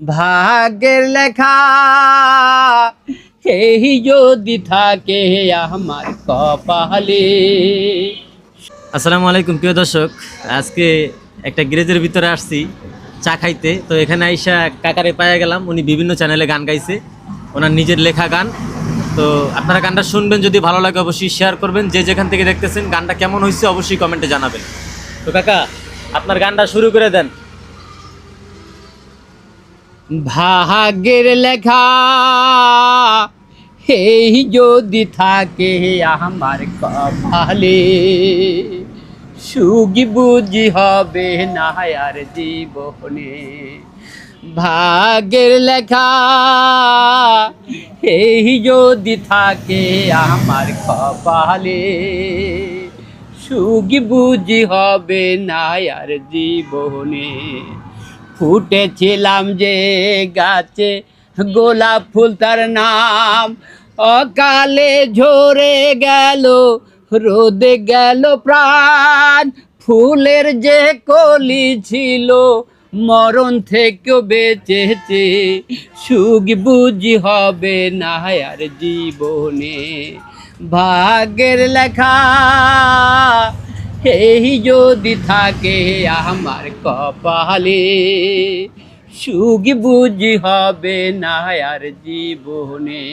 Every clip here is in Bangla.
ভাগ্যের লেখা। এই যদি থাকে আমার কপালে। আসসালামু আলাইকুম প্রিয় দর্শক। আজকে একটা গ্যারেজের ভিতরে আসছি চা খাইতে। তো এখানে আইসা এক কাকারে পাওয়া গেলাম। উনি বিভিন্ন চ্যানেলে গান গাইছে। ওনার নিজের লেখা গান। তো আপনারা গানটা শুনবেন যদি ভালো লাগে অবশ্যই শেয়ার করবেন। যে যেখান থেকে দেখতেছেন গানটা কেমন হয়েছে অবশ্যই কমেন্টে জানাবেন। তো কাকা আপনার গানটা শুরু করে দেন। ভাগ্যের লেখা। এই যদি থাকে আমার কপালে সুগি বুঝি হবে না আর জীবনে। ভাগ্যের লেখা। এই যদি থাকে আমার কপালে সুগি বুঝি হবে না আর জীবনে। ফুটেছিলাম যে গাছে গোলাপ ফুল তার নাম। অকালে ঝরে গেল, রোদে গেল প্রাণ। ফুলের যে কলি ছিল, মরণ থেকেও বেঁচেছে। সুখ বুঝি হবে না আর জীবনে। ভাগ্যের লেখা এই যদি থাকে আমার কপালে, সুখ বুঝি হবে না আর জীবনে।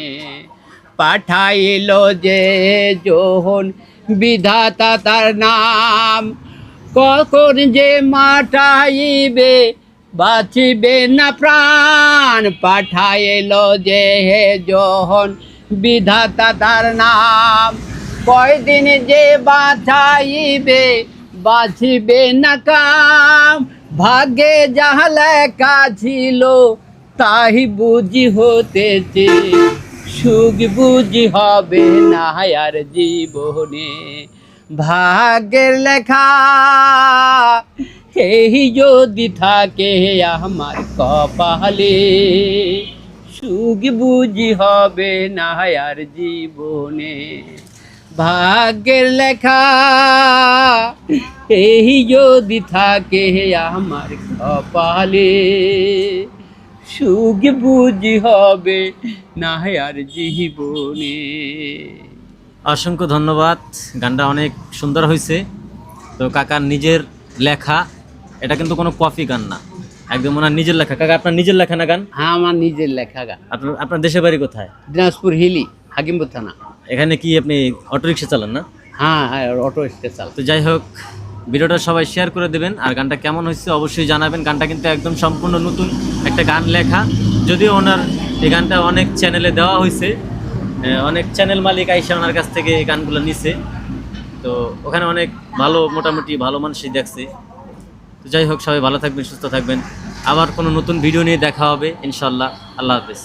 পাঠাইল যে যোহন বিধাতা তার নাম, কখন যে মাঠাইবে, বাঁচিবে না প্রাণ। পাঠাইল যে যোহন বিধাতা তার নাম কয়দিন যে বাঁচাইবে বাঁচিবে না কাম। ভাগ্যে যাহা লেখা ছিল, তাই বুঝি হতেছে। সুখ বুঝি হবে না আর জীবনে। ভাগ্যের লেখা এই যদি থাকে আমার কপালে, সুখ বুঝি হবে না আর জীবনে। ভাগ্যের লেখা। এই যদি থাকে আমার কপালে সুখ বুঝি হবে না আর জীবনে। অসংখ্য ধন্যবাদ গানটা অনেক সুন্দর হয়েছে। তো কাকার নিজের লেখা এটা কিন্তু কোনো কপি গান না। একদম ওনার নিজের লেখা। কাকা আপনার নিজের লেখা না গান? হ্যাঁ আমার নিজের লেখা গান। আপনার আপনার দেশের বাড়ি কোথায়? দিনাজপুর হিলি হাকিমপুর থানা। এখানে কি আপনি অটোরিক্সা চালান না? হ্যাঁ হ্যাঁ অটো স্টেশন তো যাই হোক ভিডিওটা সবাই শেয়ার করে দেবেন আর গানটা কেমন হয়েছে অবশ্যই জানাবেন। গানটা কিন্তু একদম সম্পূর্ণ নতুন একটা গান লেখা। যদিও ওনার এই গানটা অনেক চ্যানেলে দেওয়া হয়েছে। অনেক চ্যানেল মালিক আইসা ওনার কাছ থেকে এই গানগুলো নিছে। তো ওখানে অনেক ভালো মোটামুটি ভালো মানুষই দেখছে। তো যাই হোক সবাই ভালো থাকবেন সুস্থ থাকবেন। আবার কোনো নতুন ভিডিও নিয়ে দেখা হবে ইনশাল্লাহ। আল্লাহ হাফেজ।